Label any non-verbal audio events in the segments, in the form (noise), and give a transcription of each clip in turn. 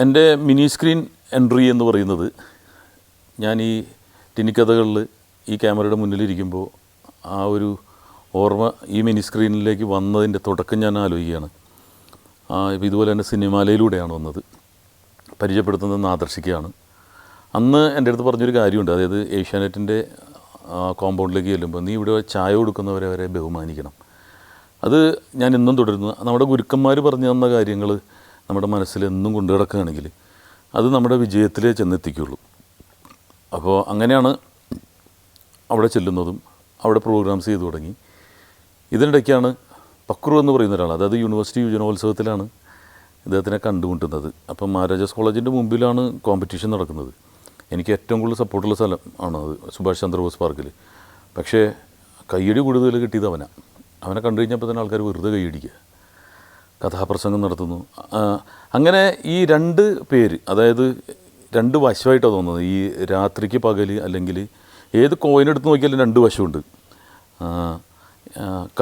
എന്റെ mini screen entry എന്ന് പറയുന്നത് ഞാൻ ഈ ടിനിക്കഥകളിൽ ഈ ക്യാമറയുടെ മുന്നിലിരിക്കുമ്പോൾ ആ ഒരു ഓർമ്മ ഈ മിനി സ്ക്രീനിലേക്ക് വന്നതിന്റെ തുടക്കം ഞാൻ ആലോചിക്കുകയാണ്. ഇപ്പം ഇതുപോലെ തന്നെ സിനിമാലയിലൂടെയാണ് വന്നത്. പരിചയപ്പെടുത്തുന്നതെന്ന് ആദർശിക്കുകയാണ്. അന്ന് എന്റെ അടുത്ത് പറഞ്ഞൊരു കാര്യമുണ്ട്. അതായത് ഏഷ്യാനെറ്റിന്റെ കോമ്പൗണ്ടിലേക്ക് ചെല്ലുമ്പോൾ നീ ഇവിടെ ചായ കൊടുക്കുന്നവരെ വരെ ബഹുമാനിക്കണം. അത് ഞാൻ ഇന്നും തുടരുന്നു. നമ്മുടെ ഗുരുക്കന്മാർ പറഞ്ഞു തന്ന കാര്യങ്ങൾ നമ്മുടെ മനസ്സിൽ എന്നും കൊണ്ടു കിടക്കുകയാണെങ്കിൽ അത് നമ്മുടെ വിജയത്തിലേ ചെന്നെത്തിക്കുള്ളൂ അപ്പോൾ അങ്ങനെയാണ് അവിടെ ചെല്ലുന്നതും അവിടെ പ്രോഗ്രാംസ് ചെയ്തു തുടങ്ങി. ഇതിനിടയ്ക്കാണ് പക്രു എന്ന് പറയുന്ന ഒരാൾ അതായത് യൂണിവേഴ്സിറ്റി യുവജനോത്സവത്തിലാണ് ഇദ്ദേഹത്തിനെ കണ്ടുമുട്ടുന്നത്. അപ്പം മഹാരാജാസ് കോളേജിന്റെ മുമ്പിലാണ് കോമ്പറ്റീഷൻ നടക്കുന്നത്. എനിക്ക് ഏറ്റവും കൂടുതൽ സപ്പോർട്ടുള്ള സ്ഥലം ആണ് അത് സുഭാഷ് ചന്ദ്രബോസ് പാർക്കിൽ. പക്ഷേ കയ്യടി കൂടുതൽ കിട്ടിയത് അവനാണ് അവനെ കണ്ടു കഴിഞ്ഞപ്പോൾ തന്നെ ആൾക്കാർ വെറുതെ കൈയടിക്കുക കഥാപ്രസംഗം നടത്തുന്നു. അങ്ങനെ ഈ രണ്ട് പേര് അതായത് രണ്ട് വശമായിട്ടാണ് തോന്നുന്നത്. ഈ രാത്രിക്ക് പകൽ അല്ലെങ്കിൽ ഏത് കോയിൻ എടുത്ത് നോക്കിയാലും രണ്ട് വശമുണ്ട്.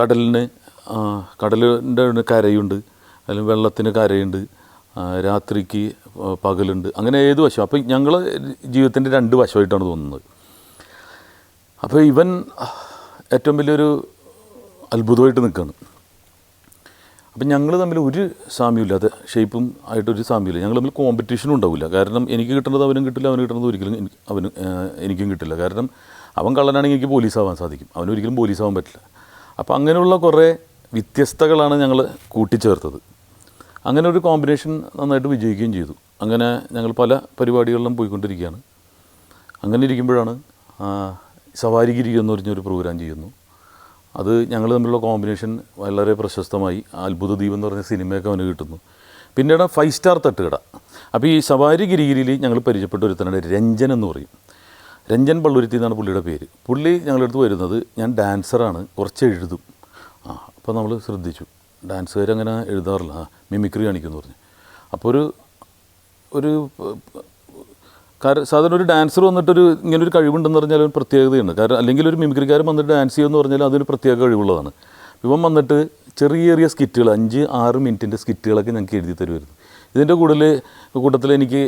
കടലിന് കടലിന്റെ കരയുണ്ട് അല്ലെങ്കിൽ വെള്ളത്തിന് കരയുണ്ട് രാത്രിക്ക് പകലുണ്ട്. അങ്ങനെ ഏത് വശം? അപ്പം ഞങ്ങൾ ജീവിതത്തിന്റെ രണ്ട് വശമായിട്ടാണ് തോന്നുന്നത്. അപ്പോൾ ഇവൻ ഏറ്റവും വലിയൊരു അത്ഭുതമായിട്ട് നിൽക്കുകയാണ് അപ്പം ഞങ്ങൾ തമ്മിൽ ഒരു സാമ്യമില്ല അത് ഷേപ്പും ആയിട്ടൊരു സാമ്യമില്ല ഞങ്ങൾ തമ്മിൽ കോമ്പറ്റീഷനും ഉണ്ടാവില്ല. കാരണം എനിക്ക് കിട്ടുന്നത് അവനും കിട്ടില്ല അവന് കിട്ടുന്നത് ഒരിക്കലും എനിക്ക് അവന് എനിക്കും കിട്ടില്ല. കാരണം അവൻ കള്ളനാണെങ്കിൽ എനിക്ക് പോലീസ് ആവാൻ സാധിക്കും. അവന് ഒരിക്കലും പോലീസ് ആവാൻ പറ്റില്ല. അപ്പോൾ അങ്ങനെയുള്ള കുറേ വ്യത്യസ്തകളാണ് ഞങ്ങൾ കൂട്ടിച്ചേർത്തത്. അങ്ങനെ ഒരു കോമ്പിനേഷൻ നന്നായിട്ട് വിജയിക്കുകയും ചെയ്തു. അങ്ങനെ ഞങ്ങൾ പല പരിപാടികളിലും പോയിക്കൊണ്ടിരിക്കുകയാണ്. അങ്ങനെ ഇരിക്കുമ്പോഴാണ് സവാരിഗിരി എന്ന് പറഞ്ഞൊരു പ്രോഗ്രാം ചെയ്യുന്നു. അത് ഞങ്ങൾ തമ്മിലുള്ള കോമ്പിനേഷൻ വളരെ പ്രശസ്തമായി. അത്ഭുത ദ്വീപ് എന്ന് പറഞ്ഞ സിനിമയൊക്കെ അവന് കിട്ടുന്നു. പിന്നീട് ഫൈവ് സ്റ്റാർ തട്ടുകട. അപ്പോൾ ഈ സവാരി ഗിരിഗിരിയിൽ ഞങ്ങൾ പരിചയപ്പെട്ട ഒരുത്തനാണ് രഞ്ജൻ എന്ന് പറയും. രഞ്ജൻ പള്ളുരുത്തി എന്നാണ് പുള്ളിയുടെ പേര്. പുള്ളി ഞങ്ങളുടെ അടുത്ത് വരുന്നത് ഞാൻ ഡാൻസറാണ് കുറച്ച് എഴുതും. ആ അപ്പോൾ നമ്മൾ ശ്രദ്ധിച്ചു. ഡാൻസുകാർ അങ്ങനെ എഴുതാറില്ല. മിമിക്രി കാണിക്കുമെന്ന് പറഞ്ഞു. അപ്പോൾ ഒരു ഒരു കാരണം സാധാരണ ഒരു ഡാൻസർ വന്നിട്ടൊരു ഇങ്ങനെ ഒരു കഴിവുണ്ടെന്ന് പറഞ്ഞാൽ ഒരു പ്രത്യേകതയുണ്ട്. കാരണം അല്ലെങ്കിൽ ഒരു മിമിക്രിക്കാരൻ വന്നിട്ട് ഡാൻസ് ചെയ്യുമെന്ന് പറഞ്ഞാൽ അതൊരു പ്രത്യേക കഴിവുള്ളതാണ്. ഇവൻ വന്നിട്ട് ചെറിയ ചെറിയ സ്കിറ്റുകൾ അഞ്ച് ആറ് മിനിറ്റിന്റെ സ്കിറ്റുകളൊക്കെ ഞങ്ങൾക്ക് എഴുതി തരുമായിരുന്നു ഇതിന്റെ കൂടുതൽ കൂട്ടത്തിൽ എനിക്ക്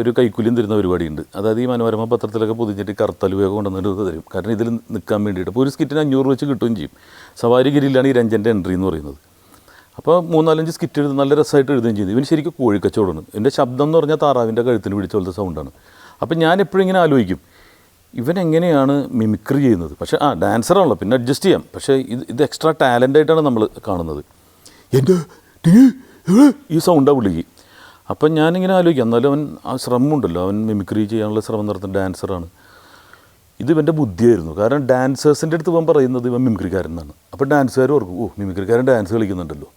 ഒരു കൈക്കൂലിയും തരുന്ന പരിപാടിയുണ്ട്. അതായത് ഈ മനോരമ പത്രത്തിലൊക്കെ പൊതിഞ്ഞിട്ട് കറുത്തലുവയൊക്കെ കൊണ്ടുവന്നിട്ട് തരും. കാരണം ഇതിൽ നിൽക്കാൻ വേണ്ടിയിട്ട്. അപ്പോൾ ഒരു സ്കിറ്റിന് അഞ്ഞൂറ് വെച്ച് കിട്ടുകയും ചെയ്യും. സവാരിഗിരിയിലാണ് ഈ രഞ്ജന്റെ എൻട്രി എന്ന് പറയുന്നത്. അപ്പോൾ മൂന്നാലഞ്ച് സ്കിറ്റ് എഴുതി നല്ല രസമായിട്ട് എഴുതുകയും ചെയ്തു. ഇവന് ശരിക്കും കോഴിക്കച്ചവടമാണ് എന്റെ ശബ്ദം എന്ന് പറഞ്ഞാൽ താറാവിന്റെ കഴുത്തിൽ പിടിച്ച പോലത്തെ സൗണ്ടാണ് അപ്പോൾ ഞാൻ എപ്പോഴും ഇങ്ങനെ ആലോചിക്കും ഇവൻ എങ്ങനെയാണ് മിമിക്രി ചെയ്യുന്നത്? പക്ഷേ ആ ഡാൻസറാണല്ലോ പിന്നെ അഡ്ജസ്റ്റ് ചെയ്യാം. പക്ഷേ ഇത് ഇത് എക്സ്ട്രാ ടാലന്റായിട്ടാണ് നമ്മൾ കാണുന്നത്. എന്റെ ഈ സൗണ്ടാണ് പുള്ളിക്ക്. അപ്പം ഞാനിങ്ങനെ ആലോചിക്കാം എന്നാലും അവൻ ആ ശ്രമമുണ്ടല്ലോ. അവൻ മിമിക്രി ചെയ്യാനുള്ള ശ്രമം നടത്തുന്ന ഡാൻസറാണ് ഇത് ഇവന്റെ ബുദ്ധിയായിരുന്നു. കാരണം ഡാൻസേഴ്സിന്റെ അടുത്ത് ഇവൻ പറയുന്നത് ഇവൻ മിമിക്രിക്കാരൻ എന്നാണ്. അപ്പോൾ ഡാൻസുകാർ ഓർക്കും ഓ മിമിക്രിക്കാരൻ ഡാൻസ് കളിക്കുന്നുണ്ടല്ലോ.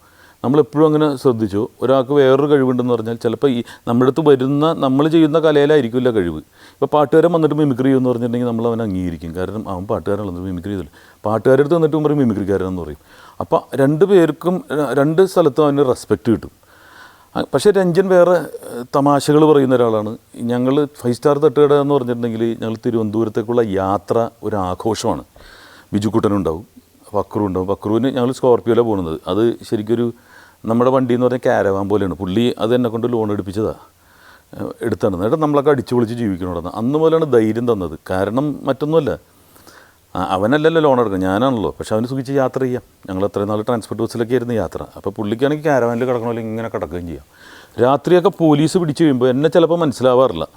നമ്മളെപ്പോഴും അങ്ങനെ ശ്രദ്ധിച്ചു. ഒരാൾക്ക് വേറൊരു കഴിവുണ്ടെന്ന് പറഞ്ഞാൽ ചിലപ്പോൾ ഈ നമ്മുടെ അടുത്ത് വരുന്ന നമ്മൾ ചെയ്യുന്ന കലയിലായിരിക്കില്ല കഴിവ്. ഇപ്പോൾ പാട്ടുകാരൻ വന്നിട്ട് മിമിക്രി എന്ന് പറഞ്ഞിട്ടുണ്ടെങ്കിൽ നമ്മൾ അവൻ അംഗീകരിക്കും. കാരണം അവൻ പാട്ടുകാരൻ വന്നിട്ട് മിമിക്രി ചെയ്തില്ല. പാട്ടുകാരുടെ അടുത്ത് വന്നിട്ട് പറയും മിമിക്രിക്കാരനെന്ന് പറയും. അപ്പോൾ രണ്ട് പേർക്കും രണ്ട് സ്ഥലത്തും അവന് റെസ്പെക്റ്റ് കിട്ടും. പക്ഷേ രഞ്ജൻ വേറെ തമാശകൾ പറയുന്ന ഒരാളാണ്. ഞങ്ങൾ ഫൈവ് സ്റ്റാർ തട്ടുകട എന്ന് പറഞ്ഞിട്ടുണ്ടെങ്കിൽ ഞങ്ങൾ തിരുവനന്തപുരത്തേക്കുള്ള യാത്ര ഒരു ആഘോഷമാണ്. ബിജുക്കുട്ടനുണ്ടാവും ഫക്രു ഉണ്ടാവും. ഫക്രുവിന് ഞങ്ങൾ സ്കോർപ്പിയോയിലാണ് പോകുന്നത്. അത് ശരിക്കൊരു നമ്മുടെ വണ്ടി എന്ന് പറഞ്ഞാൽ കാരവാൻ പോലെയാണ്. പുള്ളി അത് എന്നെ കൊണ്ട് ലോൺ എടുപ്പിച്ചതാണ് എടുത്താണ്. എന്നിട്ട് നമ്മളൊക്കെ അടിച്ചു പൊളിച്ച് ജീവിക്കണോടെന്ന് അന്ന് മുതലാണ് ധൈര്യം തന്നത്. കാരണം മറ്റൊന്നുമല്ല. അവനല്ലല്ലോ ലോൺ എടുക്കുക ഞാനാണല്ലോ. പക്ഷെ അവന് സുഖിച്ച് യാത്ര ചെയ്യാം. ഞങ്ങൾ അത്രയും നാൾ ട്രാൻസ്പോർട്ട് ബസ്സിലൊക്കെ ആയിരുന്നു യാത്ര. അപ്പോൾ പുള്ളിക്കാണെങ്കിൽ കാരവാനിൽ കിടക്കണ ഇങ്ങനെ കിടക്കുകയും ചെയ്യാം. രാത്രിയൊക്കെ പോലീസ് പിടിച്ചു കഴിയുമ്പോൾ എന്നെ ചിലപ്പോൾ മനസ്സിലാവാറില്ല.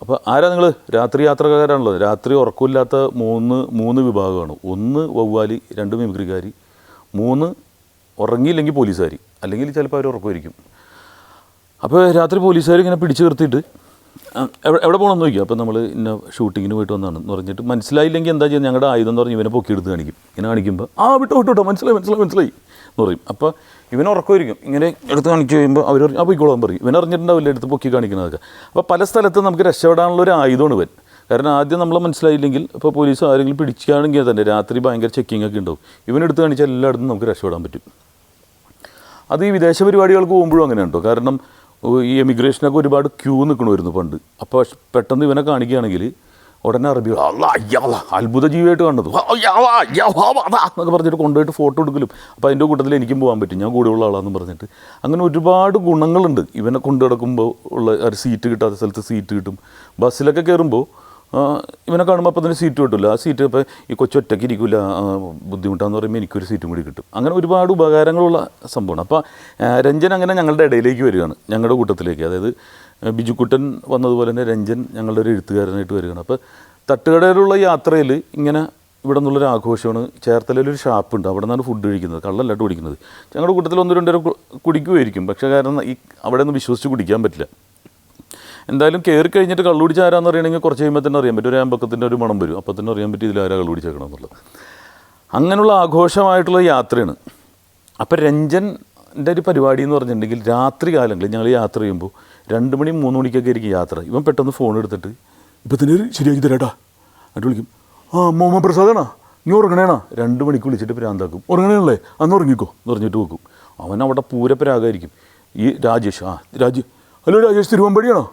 അപ്പോൾ ആരാ നിങ്ങൾ? രാത്രി യാത്രക്കാരാണല്ലോ. രാത്രി ഉറക്കമില്ലാത്ത മൂന്ന് മൂന്ന് വിഭാഗമാണ്. ഒന്ന് വവ്വാലി രണ്ട് മിമിക്രിക്കാരി. മൂന്ന് ഉറങ്ങിയില്ലെങ്കിൽ പോലീസുകാരി അല്ലെങ്കിൽ ചിലപ്പോൾ അവർ ഉറക്കമായിരിക്കും. അപ്പോൾ രാത്രി പോലീസുകാർ ഇങ്ങനെ പിടിച്ചു നിർത്തിയിട്ട് എവിടെ എവിടെ പോകണമെന്ന് ചോദിക്കും. അപ്പോൾ നമ്മൾ ഇന്ന ഷൂട്ടിങ്ങിന് പോയിട്ട് വന്നതാണ് എന്ന് പറഞ്ഞിട്ട് മനസ്സിലായില്ലെങ്കിൽ എന്താ ചെയ്യുക ഞങ്ങളുടെ ആയുധം എന്ന് പറഞ്ഞ് ഇവനെ പൊക്കിയെടുത്ത് കാണിക്കും. ഇങ്ങനെ കാണിക്കുമ്പോൾ ആ വിട്ടോ വിട്ടോ വിട്ടോ മനസ്സിലായി മനസ്സിലായി മനസ്സിലായി എന്ന് പറയും. അപ്പോൾ ഇവൻ ഉറക്കമായിരിക്കും. ഇങ്ങനെ എടുത്ത് കാണിച്ചു കഴിയുമ്പോൾ അവർ ആ പോയിക്കോളാൻ പറയും. ഇവൻ അറിഞ്ഞിട്ടുണ്ടാവില്ല എടുത്ത് പൊക്കി കാണിക്കുന്നതൊക്കെ. അപ്പോൾ പല സ്ഥലത്തും നമുക്ക് രക്ഷപ്പെടാനുള്ള ഒരു ആയുധമാണ് ഇവൻ. കാരണം ആദ്യം നമ്മൾ മനസ്സിലായില്ലെങ്കിൽ ഇപ്പോൾ പോലീസ് ആരെങ്കിലും പിടിച്ചാണെങ്കിൽ തന്നെ രാത്രി ഭയങ്കര ചെക്കിംഗ് ഒക്കെ ഉണ്ടാവും. ഇവനെടുത്ത് കാണിച്ചാൽ എല്ലായിടത്തും നമുക്ക് രക്ഷപ്പെടാൻ പറ്റും. അത് ഈ വിദേശ പരിപാടികൾക്ക് പോകുമ്പോഴും അങ്ങനെ ഉണ്ടോ? കാരണം ഈ എമിഗ്രേഷനൊക്കെ ഒരുപാട് ക്യൂ നിൽക്കണമായിരുന്നു പണ്ട്. അപ്പോൾ പെട്ടെന്ന് ഇവനെ കാണിക്കുകയാണെങ്കിൽ ഉടനെ അറബി അത്ഭുത ജീവിയായിട്ട് കണ്ടത്. എന്നൊക്കെ പറഞ്ഞിട്ട് കൊണ്ടുപോയിട്ട് ഫോട്ടോ എടുക്കലും. അപ്പോൾ അതിന്റെ കൂട്ടത്തിൽ എനിക്കും പോകാൻ പറ്റും. ഞാൻ കൂടെയുള്ള ആളാണെന്ന് പറഞ്ഞിട്ട്. അങ്ങനെ ഒരുപാട് ഗുണങ്ങളുണ്ട്. ഇവനെ കൊണ്ടു കിടക്കുമ്പോൾ ഉള്ള ഒരു സീറ്റ് കിട്ടാത്ത സ്ഥലത്ത് സീറ്റ് കിട്ടും. ബസ്സിലൊക്കെ കയറുമ്പോൾ ഇവനെ കാണുമ്പോൾ അപ്പോൾ തന്നെ സീറ്റ് കിട്ടില്ല ആ സീറ്റ് ഇപ്പോൾ ഈ കൊച്ചൊറ്റയ്ക്ക് ഇരിക്കില്ല ബുദ്ധിമുട്ടാന്ന് പറയുമ്പോൾ എനിക്കൊരു സീറ്റും കൂടി കിട്ടും. അങ്ങനെ ഒരുപാട് ഉപകാരങ്ങളുള്ള സംഭവമാണ്. അപ്പോൾ രഞ്ജൻ അങ്ങനെ ഞങ്ങളുടെ ഇടയിലേക്ക് വരികയാണ് ഞങ്ങളുടെ കൂട്ടത്തിലേക്ക്. അതായത് ബിജുക്കുട്ടൻ വന്നതുപോലെ തന്നെ രഞ്ജൻ ഞങ്ങളുടെ ഒരു എഴുത്തുകാരനായിട്ട് വരികയാണ്. അപ്പോൾ തട്ടുകടയിലുള്ള യാത്രയിൽ ഇങ്ങനെ ഇവിടെ നിന്നുള്ളൊരു ആഘോഷമാണ്. ചേർത്തലയിലൊരു ഷാപ്പുണ്ട് അവിടെ നിന്നാണ് ഫുഡ് കഴിക്കുന്നത് കള്ളല്ലാട്ട് കുടിക്കുന്നത്. ഞങ്ങളുടെ കൂട്ടത്തിൽ ഒന്ന് രണ്ടര കുടിക്കുമായിരിക്കും പക്ഷേ കാരണം ഈ അവിടെ നിന്ന് വിശ്വസിച്ച് കുടിക്കാൻ പറ്റില്ല. എന്തായാലും കയറി കഴിഞ്ഞിട്ട് കള്ളുപിടിച്ച ആരാന്ന് അറിയണമെങ്കിൽ കുറച്ച് കഴിയുമ്പോൾ തന്നെ അറിയാൻ പറ്റും. ഒരു ആമ്പക്കത്തിന്റെ ഒരു മണം വരും. അപ്പോൾ തന്നെ അറിയാൻ പറ്റും ഇതിൽ ആരാ കള്ളുപിടിച്ചേക്കണം എന്നുള്ളത് അങ്ങനെയുള്ള ആഘോഷമായിട്ടുള്ള യാത്രയാണ്. അപ്പോൾ രഞ്ജന്റെ ഒരു പരിപാടി എന്ന് പറഞ്ഞിട്ടുണ്ടെങ്കിൽ രാത്രി കാലങ്ങളിൽ ഞങ്ങൾ യാത്ര ചെയ്യുമ്പോൾ രണ്ട് മണി മൂന്ന് മണിക്കൊക്കെ ആയിരിക്കും യാത്ര. ഇവൻ പെട്ടെന്ന് ഫോൺ എടുത്തിട്ട് ഇപ്പം തന്നെ ശരിയാക്കി തരാട്ടാ. എന്നിട്ട് വിളിക്കും ആ മോമ പ്രസാദാണോ? നീ ഉറങ്ങണേണോ? രണ്ട് മണിക്ക് വിളിച്ചിട്ട് പ്രാന്താക്കും ഉറങ്ങണേണല്ലേ? അന്ന് ഉറങ്ങിക്കോ. എന്ന് പറഞ്ഞിട്ട് വെക്കും. അവൻ അവിടെ പൂരപ്പരാകായിരിക്കും ഈ രാജേഷ് ആ രാജ് ഹലോ രാജേഷ് തിരുവമ്പടിയാണോ?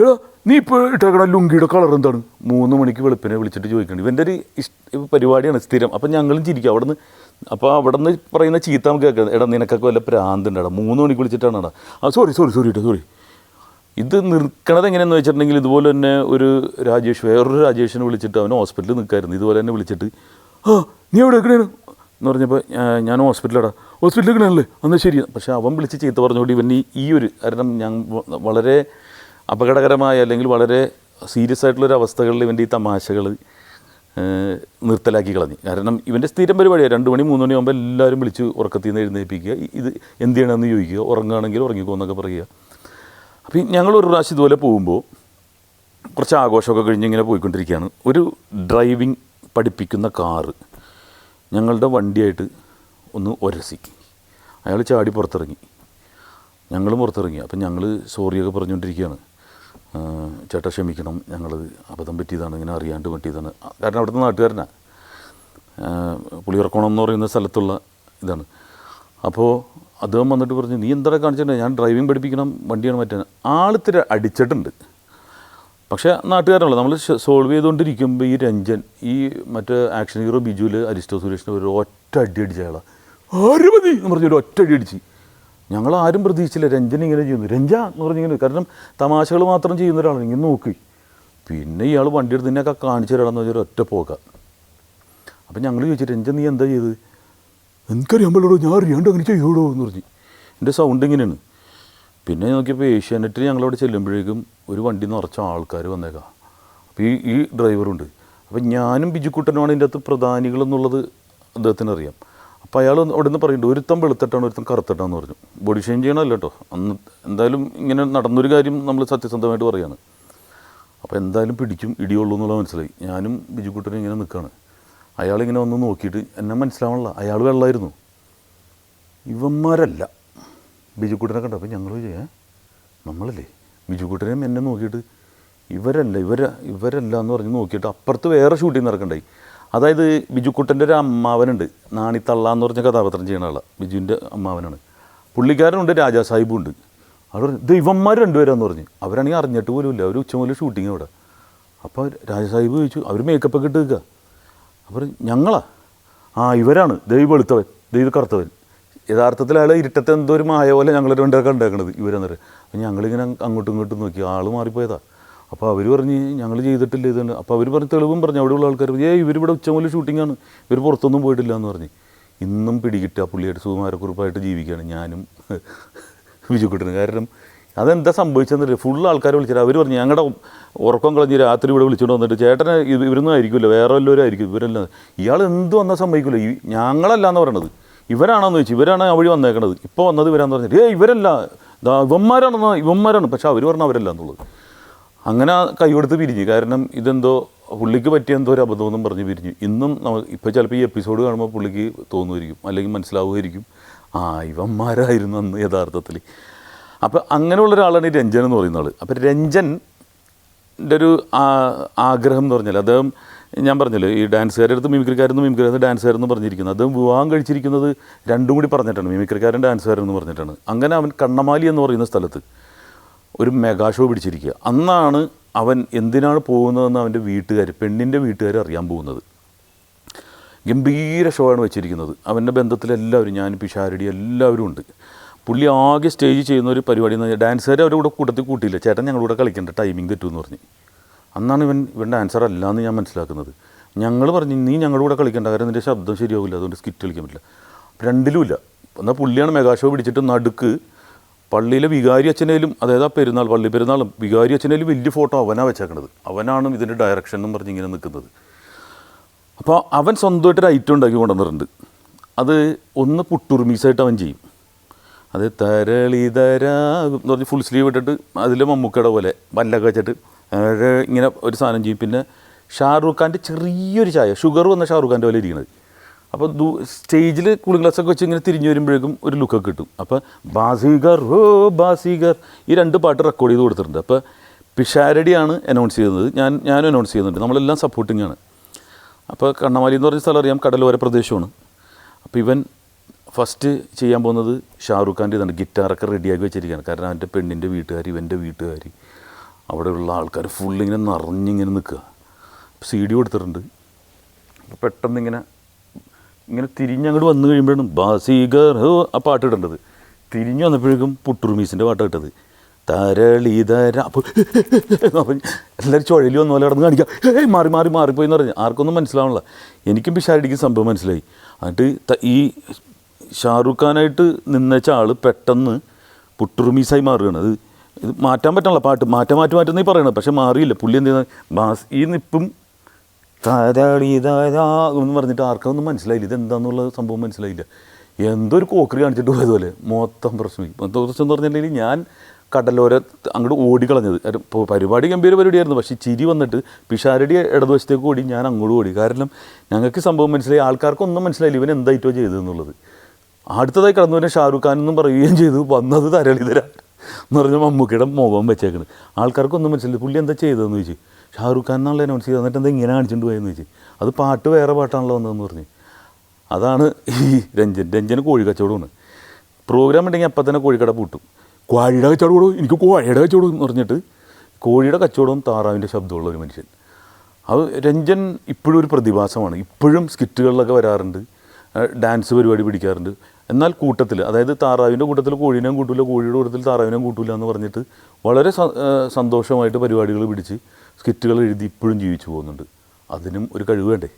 എടാ നീ ഇപ്പോൾ ഇട്ടേക്കണ ലുങ്കിയുടെ കളർ എന്താണ്? മൂന്ന് മണിക്ക് വെളുപ്പിനെ വിളിച്ചിട്ട് ചോദിക്കണം ഇവന്റെ ഒരു ഇഷ്ട പരിപാടിയാണ് സ്ഥിരം. അപ്പം ഞങ്ങളും ചിരിക്കും. അവിടെ നിന്ന് അപ്പോൾ അവിടെ നിന്ന് പറയുന്ന ചീത്ത നമുക്ക് കേൾക്കാം. എടാ നിനക്കൊക്കെ വല്ല പ്രാന്തുണ്ടടാ മൂന്ന് മണിക്ക് വിളിച്ചിട്ടാണ് എടാ. ആ സോറി സോറി സോറി കേട്ടോ സോറി ഇത് നിൽക്കണത് എങ്ങനെയെന്ന് വെച്ചിട്ടുണ്ടെങ്കിൽ ഇതുപോലെ തന്നെ ഒരു രാജേഷ് വേറൊരു രാജേഷിനെ വിളിച്ചിട്ട് അവൻ ഹോസ്പിറ്റലിൽ നിൽക്കായിരുന്നു. ഇതുപോലെ തന്നെ വിളിച്ചിട്ട് ആ നീ എവിടെ എവിടെയാണ് എന്ന് പറഞ്ഞപ്പോൾ ഞാൻ ഹോസ്പിറ്റലടാ ഹോസ്പിറ്റലിൽ നിൽക്കണല്ലേ? എന്നാൽ ശരി. പക്ഷേ അവൻ വിളിച്ച് ചീത്ത പറഞ്ഞുകൊണ്ട് ഇവൻ ഈ ഒരു കാരണം ഞാൻ വളരെ അപകടകരമായ അല്ലെങ്കിൽ വളരെ സീരിയസ് ആയിട്ടുള്ളൊരു അവസ്ഥകളിൽ ഇവന്റെ ഈ തമാശകൾ നിർത്തലാക്കി കളഞ്ഞു. കാരണം ഇവന്റെ സ്ഥിരം പരിപാടിയാണ് രണ്ട് മണി മൂന്ന് മണി ആകുമ്പോൾ എല്ലാവരും വിളിച്ച് ഉറക്കത്തിൽ നിന്ന് എഴുന്നേൽപ്പിക്കുക. ഇത് എന്ത് ചെയ്യണമെന്ന് ചോദിക്കുക. ഉറങ്ങുകയാണെങ്കിൽ ഉറങ്ങിക്കോ എന്നൊക്കെ പറയുക. അപ്പം ഞങ്ങൾ ഒരു പ്രാവശ്യം ഇതുപോലെ പോകുമ്പോൾ കുറച്ച് ആഘോഷമൊക്കെ കഴിഞ്ഞ് ഇങ്ങനെ പോയിക്കൊണ്ടിരിക്കുകയാണ്. ഒരു ഡ്രൈവിംഗ് പഠിപ്പിക്കുന്ന കാറ് ഞങ്ങളുടെ വണ്ടിയായിട്ട് ഒന്ന് ഒരസി അയാൾ ചാടി പുറത്തിറങ്ങി. ഞങ്ങളും പുറത്തിറങ്ങി. അപ്പം ഞങ്ങൾ സോറിയൊക്കെ പറഞ്ഞുകൊണ്ടിരിക്കുകയാണ്. ചേട്ടാ ക്ഷമിക്കണം ഞങ്ങൾ അബദ്ധം പറ്റിയതാണ് ഇങ്ങനെ അറിയാണ്ട് പറ്റിയതാണ്. കാരണം അവിടുത്തെ നാട്ടുകാരനാണ് പുളിയിറക്കണം എന്ന് പറയുന്ന സ്ഥലത്തുള്ള ഇതാണ്. അപ്പോൾ അദ്ദേഹം വന്നിട്ട് പറഞ്ഞു നീ എന്താ കാണിച്ചിട്ടുണ്ട് ഞാൻ ഡ്രൈവിംഗ് പഠിപ്പിക്കണം വണ്ടിയാണ് മറ്റേ. ആളിത്തിരി അടിച്ചിട്ടുണ്ട്. പക്ഷേ നാട്ടുകാരാണല്ലോ നമ്മൾ സോൾവ് ചെയ്തുകൊണ്ടിരിക്കുമ്പോൾ ഈ രഞ്ജൻ ഈ മറ്റേ ആക്ഷൻ ഹീറോ ബിജുവിൽ അരിസ്റ്റോ സുരേഷിന്റെ ഒരു ഒറ്റ അടി അടിച്ച അയാളാണ് ആര് മതി എന്ന് പറഞ്ഞൊരു ഒറ്റ അടി അടിച്ച്. ഞങ്ങൾ ആരും പ്രതീക്ഷിച്ചില്ല. രഞ്ജൻ ഇങ്ങനെ ചെയ്യുന്നു. രഞ്ജ എന്ന് പറഞ്ഞിങ്ങനെ കാരണം തമാശകൾ മാത്രം ചെയ്യുന്ന ഒരാളാണ്. ഇങ്ങനെ നോക്കി. പിന്നെ ഇയാൾ വണ്ടി എടുത്ത് നിന്നെയൊക്കെ കാണിച്ചു തരാമെന്ന് വെച്ചാൽ ഒറ്റ പോക്ക. അപ്പം ഞങ്ങൾ ചോദിച്ചു രഞ്ജൻ നീ എന്താ ചെയ്ത് എനിക്കറിയാൻ പാടുള്ളൂ ഞാൻ അറിയാണ്ട് അങ്ങനെ ചെയ്യൂടോ എന്ന് പറഞ്ഞു. എന്റെ സൗണ്ട് ഇങ്ങനെയാണ്. പിന്നെ നോക്കിയപ്പോൾ ഏഷ്യാനെറ്റിൽ ഞങ്ങളവിടെ ചെല്ലുമ്പോഴേക്കും ഒരു വണ്ടി നിറച്ച ആൾക്കാർ വന്നേക്കാം. അപ്പോൾ ഈ ഈ ഡ്രൈവറുണ്ട് അപ്പം ഞാനും ബിജുക്കുട്ടനുമാണ് ഇതിന്റെ അകത്ത് പ്രധാനികളെന്നുള്ളത് അദ്ദേഹത്തിന് അറിയാം അപ്പോൾ അയാൾ നിന്ന് പറയുന്നുണ്ട് ഒരുത്തം വെളുത്തിട്ടാണ് ഒരുത്തം കറുത്തിട്ടാന്ന് പറഞ്ഞു. ബോഡി ഷെയിം ചെയ്യണമല്ലോ കേട്ടോ. അന്ന് എന്തായാലും ഇങ്ങനെ നടന്നൊരു കാര്യം നമ്മൾ സത്യസന്ധമായിട്ട് പറയാണ്. അപ്പോൾ എന്തായാലും പിടിക്കും ഇടിയുള്ളൂ എന്നുള്ളത് മനസ്സിലായി. ഞാനും ബിജുക്കുട്ടനും ഇങ്ങനെ നിൽക്കുകയാണ് അയാളിങ്ങനെ ഒന്ന് നോക്കിയിട്ട് എന്നെ മനസ്സിലാവണില്ല. അയാൾ വെള്ളമായിരുന്നു ഇവന്മാരല്ല. ബിജുക്കുട്ടനെ കണ്ടപ്പോൾ ഞങ്ങൾ ചെയ്യാ നമ്മളല്ലേ? ബിജുക്കുട്ടനെയും എന്നെ നോക്കിയിട്ട് ഇവരല്ല ഇവര ഇവരല്ല എന്ന് പറഞ്ഞ് നോക്കിയിട്ട് അപ്പുറത്ത് വേറെ ഷൂട്ടിങ് നടക്കണ്ടായി. അതായത് ബിജുക്കുട്ടന്റെ ഒരു അമ്മാവനുണ്ട്. നാണിത്തള്ള എന്ന് പറഞ്ഞ കഥാപാത്രം ചെയ്യുന്ന ആളാണ് ബിജുവിന്റെ അമ്മാവനാണ്. പുള്ളിക്കാരനുണ്ട് രാജാ സാഹിബും ഉണ്ട് അവിടെ ദൈവന്മാർ രണ്ടുപേരാന്ന് പറഞ്ഞു. അവരാണെങ്കിൽ അറിഞ്ഞിട്ട് പോലും ഇല്ല. അവർ ഉച്ച മുതൽ ഷൂട്ടിങ് അവിടെ. അപ്പോൾ രാജാ സാഹിബ് ചോദിച്ചു അവർ മേക്കപ്പ് ഒക്കെ ഇട്ട് നിൽക്കുക അപ്പോൾ ഞങ്ങളാ. ആ ഇവരാണ്. ദൈവം വെളുത്തവൻ. ദൈവം കറുത്തവൻ. യഥാർത്ഥത്തിൽ അയാൾ ഇരുട്ടത്തെ എന്തോ ഒരു മായ പോലെ ഞങ്ങൾ രണ്ടൊക്കെ ഉണ്ടാക്കണത് ഇവരെന്നറിയ അപ്പം ഞങ്ങളിങ്ങനെ അങ്ങോട്ടും ഇങ്ങോട്ടും നോക്കി. ആൾ മാറിപ്പോയതാ. അപ്പോൾ അവർ പറഞ്ഞ് ഞങ്ങൾ ചെയ്തിട്ടില്ല ഇതാണ് അപ്പോൾ അവർ പറഞ്ഞ് തെളിവും പറഞ്ഞു അവിടെയുള്ള ആൾക്കാർ ഏയ് ഇവരിവിടെ ഉച്ചമുതൽ ഷൂട്ടിങ്ങാണ് ഇവർ പുറത്തൊന്നും പോയിട്ടില്ല എന്ന് പറഞ്ഞ്. ഇന്നും പിടികിട്ടുക പുള്ളിയായിട്ട് സുകുമാരക്കുറിപ്പായിട്ട് ജീവിക്കുകയാണ് ഞാനും (laughs) വിജുക്കുട്ടനും. കാരണം അതെന്താ സംഭവിച്ചെന്നറിയില്ല. ഫുൾ ആൾക്കാർ വിളിച്ചിട്ട് അവർ പറഞ്ഞു ഞങ്ങളുടെ ഉറക്കം കളഞ്ഞ് രാത്രി ഇവിടെ വിളിച്ചുകൊണ്ട് വന്നിട്ട് ചേട്ടനെ ഇവരൊന്നും ആയിരിക്കില്ല വേറെ വല്ലവരും ആയിരിക്കും. ഇവരല്ല ഇയാൾ എന്ത് വന്നാൽ സംഭവിക്കില്ല ഞങ്ങളല്ല എന്ന് പറയണത്. ഇവരാണെന്ന് ചോദിച്ചു ഇവരാണ് ആ വഴി വന്നേക്കണത്. ഇപ്പോൾ വന്നത് ഇവരാന്ന് പറഞ്ഞിട്ട് ഏ ഇവരല്ല. ഇവന്മാരാണെന്ന് ഇവന്മാരാണ്. പക്ഷേ അവർ പറഞ്ഞാൽ അവരല്ല എന്നുള്ളത്. അങ്ങനെ കൈയെടുത്ത് പിരിഞ്ഞു. കാരണം ഇതെന്തോ പുള്ളിക്ക് പറ്റിയ എന്തോ ഒരു അബദ്ധമെന്നും പറഞ്ഞ് പിരിഞ്ഞു. ഇന്നും നമ്മൾ ഇപ്പോൾ ചിലപ്പോൾ ഈ എപ്പിസോഡ് കാണുമ്പോൾ പുള്ളിക്ക് തോന്നുമായിരിക്കും അല്ലെങ്കിൽ മനസ്സിലാവുമായിരിക്കും. ആ ഇവന്മാരായിരുന്നു അന്ന് യഥാർത്ഥത്തിൽ. അപ്പോൾ അങ്ങനെയുള്ള ഒരാളാണ് ഈ രഞ്ജൻ എന്ന് പറയുന്ന ആൾ അപ്പോൾ രഞ്ജന്റെ ഒരു ആഗ്രഹം എന്ന് പറഞ്ഞാൽ അദ്ദേഹം ഞാൻ പറഞ്ഞല്ലോ ഈ ഡാൻസുകാരുടെ അടുത്ത് മിമിക്രിക്കാരെന്ന് മിമിക്രിക്കാരെന്ന് ഡാൻസുകാരെന്ന് പറഞ്ഞിരിക്കുന്നത് അദ്ദേഹം വിവാഹം കഴിച്ചിരിക്കുന്നത് രണ്ടും കൂടി പറഞ്ഞിട്ടാണ് മിമിക്രിക്കാരൻ ഡാൻസുകാരെന്ന് പറഞ്ഞിട്ടാണ്. അങ്ങനെ അവൻ കണ്ണമാലി എന്ന് പറയുന്ന സ്ഥലത്ത് ഒരു മെഗാ ഷോ പിടിച്ചിരിക്കുക. അന്നാണ് അവൻ എന്തിനാണ് പോകുന്നതെന്ന് അവന്റെ വീട്ടുകാർ പെണ്ണിന്റെ വീട്ടുകാർ അറിയാൻ പോകുന്നത്. ഗംഭീര ഷോ ആണ് വെച്ചിരിക്കുന്നത്. അവന്റെ ബന്ധത്തിലെല്ലാവരും ഞാൻ പിഷാരടി എല്ലാവരും ഉണ്ട്. പുള്ളി ആകെ സ്റ്റേജ് ചെയ്യുന്ന ഒരു പരിപാടി എന്ന് പറഞ്ഞാൽ ഡാൻസുകാർ അവരുടെ കൂടെ കൂട്ടത്തിൽ കൂട്ടിയില്ല. ചേട്ടൻ ഞങ്ങളുടെ കളിക്കേണ്ട ടൈമിംഗ് തെറ്റുമെന്ന് പറഞ്ഞ്. അന്നാണ് ഇവൻ ഇവൻ ഡാൻസർ അല്ല എന്ന് ഞാൻ മനസ്സിലാക്കുന്നത്. ഞങ്ങൾ പറഞ്ഞു നീ ഞങ്ങളുടെ കൂടെ കളിക്കേണ്ട കാരണം നിന്റെ ശബ്ദം ശരിയാവില്ല അതുകൊണ്ട് സ്കിറ്റ് കളിക്കാൻ പറ്റില്ല. രണ്ടിലുമില്ല. എന്നാൽ പുള്ളിയാണ് മെഗാ ഷോ പിടിച്ചിട്ട് നടുക്ക് പള്ളിയിലെ വികാരി അച്ഛനേലും അതായത് ആ പെരുന്നാൾ പള്ളി പെരുന്നാളും വികാരി അച്ഛനേലും വലിയ ഫോട്ടോ അവനാണ് വെച്ചേക്കണത്. അവനാണ് ഇതിന്റെ ഡയറക്ഷൻ എന്നും പറഞ്ഞ് ഇങ്ങനെ നിൽക്കുന്നത് അപ്പോൾ അവൻ സ്വന്തമായിട്ട് ഒരു ഐറ്റം ഉണ്ടാക്കി കൊണ്ടുവന്നിട്ടുണ്ട്. അത് ഒന്ന് പുട്ടുറുമീസായിട്ട് അവൻ ചെയ്യും. അത് തരളിതര എന്ന് പറഞ്ഞ് ഫുൾ സ്ലീവ് ഇട്ടിട്ട് അതിൽ മമ്മൂക്കയുടെ പോലെ വല്ലൊക്കെ വെച്ചിട്ട് ഇങ്ങനെ ഒരു സാധനം ചെയ്യും. പിന്നെ ഷാറൂഖ് ഖാന്റെ ചെറിയൊരു ചായ ഷുഗർ വന്ന ഷാറൂഖ് ഖാന്റെ പോലെ ഇരിക്കണത്. അപ്പോൾ ദൂ സ്റ്റേജിൽ കൂളിംഗ് ഗ്ലാസ് ഒക്കെ വെച്ച് ഇങ്ങനെ തിരിഞ്ഞു വരുമ്പോഴേക്കും ഒരു ലുക്കൊക്കെ കിട്ടും. അപ്പോൾ ബാസിഗർ ഹോ ബാസിഗർ ഈ രണ്ട് പാട്ട് റെക്കോർഡ് ചെയ്ത് കൊടുത്തിട്ടുണ്ട്. അപ്പോൾ പിഷാരടിയാണ് അനൗൺസ് ചെയ്യുന്നത്. ഞാൻ ഞാനും അനൗൺസ് ചെയ്യുന്നുണ്ട്. നമ്മളെല്ലാം സപ്പോർട്ടിംഗ് ആണ്. അപ്പോൾ കണ്ണമാലി എന്ന് പറഞ്ഞ സ്ഥലം അറിയാം. കടലോര പ്രദേശമാണ്. അപ്പോൾ ഇവൻ ഫസ്റ്റ് ചെയ്യാൻ പോകുന്നത് ഷാറൂഖ് ഖാന്റെ ഇതാണ്. ഗിറ്റാറൊക്കെ റെഡിയാക്കി വെച്ചിരിക്കുകയാണ്. കാരണം അവന്റെ പെണ്ണിന്റെ വീട്ടുകാർ ഇവന്റെ വീട്ടുകാർ അവിടെയുള്ള ആൾക്കാർ ഫുള്ളിങ്ങനെ നിറഞ്ഞിങ്ങനെ നിൽക്കുക. സി ഡി കൊടുത്തിട്ടുണ്ട്. പെട്ടെന്ന് പെട്ടെന്ന് ഇങ്ങനെ തിരിഞ്ഞങ്ങോട്ട് വന്നു കഴിയുമ്പോഴാണ് ബാസീഗർ ആ പാട്ട് ഇടേണ്ടത് തിരിഞ്ഞു വന്നപ്പോഴേക്കും പുട്ടുറുമീസിന്റെ പാട്ട് ഇട്ടത് തരളിതര അപ്പോൾ അപ്പം എല്ലാവരും ചുഴലി വന്ന പോലെ കിടന്ന് കാണിക്കാം. മാറി മാറി മാറിപ്പോയി എന്ന് പറഞ്ഞു. ആർക്കൊന്നും മനസ്സിലാവണില്ല. എനിക്കും പിഷാരടിക്ക് സംഭവം മനസ്സിലായി. എന്നിട്ട് ഈ ഷാറുഖ് ഖാനായിട്ട് നിന്നച്ച ആൾ പെട്ടെന്ന് പുട്ടുറുമീസായി മാറുകയാണ്. അത് ഇത് മാറ്റാൻ പറ്റണല്ലോ പാട്ട്. മാറ്റാൻ മാറ്റി മാറ്റുന്നേ പറയണത്. പക്ഷേ മാറിയില്ല. പുള്ളി എന്ത് ചെയ്യുന്നത് ബാസ് ഈ നിപ്പും എന്ന് പറഞ്ഞിട്ട് ആർക്കും ഒന്നും മനസ്സിലായില്ല. ഇതെന്താന്നുള്ള സംഭവം മനസ്സിലായില്ല. എന്തൊരു കോക്കറി കാണിച്ചിട്ട് പോയതുപോലെ. മൊത്തം പ്രശ്നമായി മൊത്തം പ്രശ്നം എന്ന് പറഞ്ഞിട്ടുണ്ടെങ്കിൽ ഞാൻ കടലോര അങ്ങോട്ട് ഓടിക്കളഞ്ഞത്. ഇപ്പോൾ പരിപാടി ഗംഭീര പരിപാടിയായിരുന്നു. പക്ഷേ ചിരി വന്നിട്ട് പിഷാരടി ഇടതുവശത്തേക്ക് ഓടി ഞാൻ അങ്ങോട്ട് ഓടി. കാരണം ഞങ്ങൾക്ക് സംഭവം മനസ്സിലായി. ആൾക്കാർക്കൊന്നും മനസ്സിലായില്ല ഇവൻ എന്തായിട്ടോ ചെയ്തതെന്നുള്ളത് അടുത്തതായി കടന്നു വരുന്ന ഷാറുഖ് ഖാൻ എന്നും പറയുകയും ചെയ്തു. വന്നത് തരളിതര എന്ന് പറഞ്ഞാൽ മമ്മൂക്കയുടെ മുഖം വെച്ചേക്കണ്. ആൾക്കാർക്കൊന്നും മനസ്സിലായി പുള്ളി എന്താ ചെയ്തതെന്ന് ചോദിച്ചു. ഷാറൂഖ് ഖാൻ എന്നുള്ള അനൗൺസ് ചെയ്ത് എന്നിട്ട് എന്താ ഇങ്ങനെ കാണിച്ചുകൊണ്ട് പോയെന്ന് ചോദിച്ചു. അത് പാട്ട് വേറെ പാട്ടാണല്ലോ വന്നതെന്ന് പറഞ്ഞു. അതാണ് ഈ രഞ്ജൻ. രഞ്ജന് കോഴി കച്ചവടമാണ് പ്രോഗ്രാം ഉണ്ടെങ്കിൽ അപ്പം തന്നെ കോഴിക്കട പൂട്ടും. കോഴിയുടെ കച്ചവടം എനിക്ക് കോഴിയുടെ കച്ചവടം എന്ന് പറഞ്ഞിട്ട് കോഴിയുടെ കച്ചവടവും താറാവിന്റെ ശബ്ദമുള്ള ഒരു മനുഷ്യൻ. അത് രഞ്ജൻ ഇപ്പോഴും ഒരു പ്രതിഭാസമാണ്. ഇപ്പോഴും സ്കിറ്റുകളിലൊക്കെ വരാറുണ്ട്. ഡാൻസ് പരിപാടി പിടിക്കാറുണ്ട്. എന്നാൽ കൂട്ടത്തിൽ അതായത് താറാവിന്റെ കൂട്ടത്തിൽ കോഴീനെയും കൂട്ടില്ല കോഴിയുടെ കൂട്ടത്തിൽ താറാവിനെയും കൂട്ടില്ല എന്ന് പറഞ്ഞിട്ട് വളരെ സന്തോഷമായിട്ട് പരിപാടികൾ പിടിച്ച് സ്കിറ്റുകൾ എഴുതി ഇപ്പോഴും ജീവിച്ചു പോകുന്നുണ്ട്. അതിനും ഒരു കഴിവ് വേണ്ടേ?